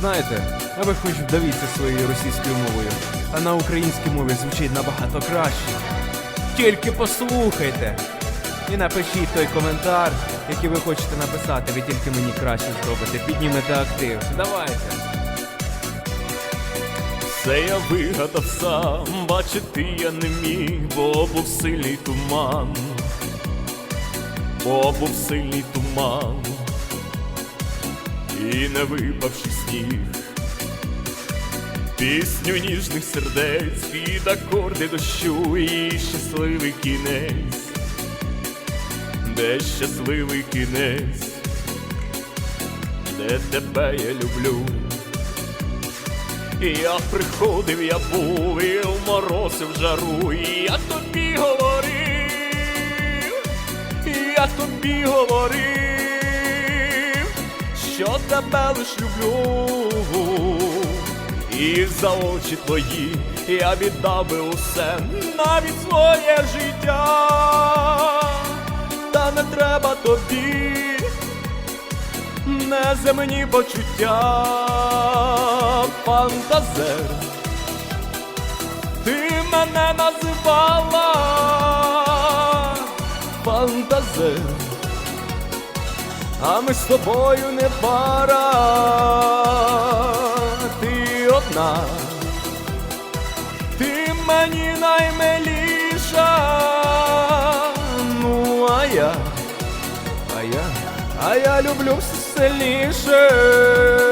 Знаєте, а ви хоч вдавіться своєю російською мовою, а на українській мові звучить набагато краще. Тільки послухайте і напишіть той коментар, який ви хочете написати, ви тільки мені краще зробите, піднімете актив. Давайте. Все я вигадав сам, бачити я не міг, бо був сильний туман, бо був сильний туман, і не випавши сніг, пісню ніжних сердець під акорди дощу і щасливий кінець, де щасливий кінець, де тебе я люблю. Я приходив, я був, і в мороз, в жару, і я тобі говорив, і я тобі говорив, що тебе лиш люблю, і за очі твої я віддав би усе, навіть своє життя, та не треба тобі неземні почуття, фантазер, ти мене називала, фантазер, а ми з тобою не пара, ти одна, ти мені наймиліша, ну а я. А я А я люблю все сильніше.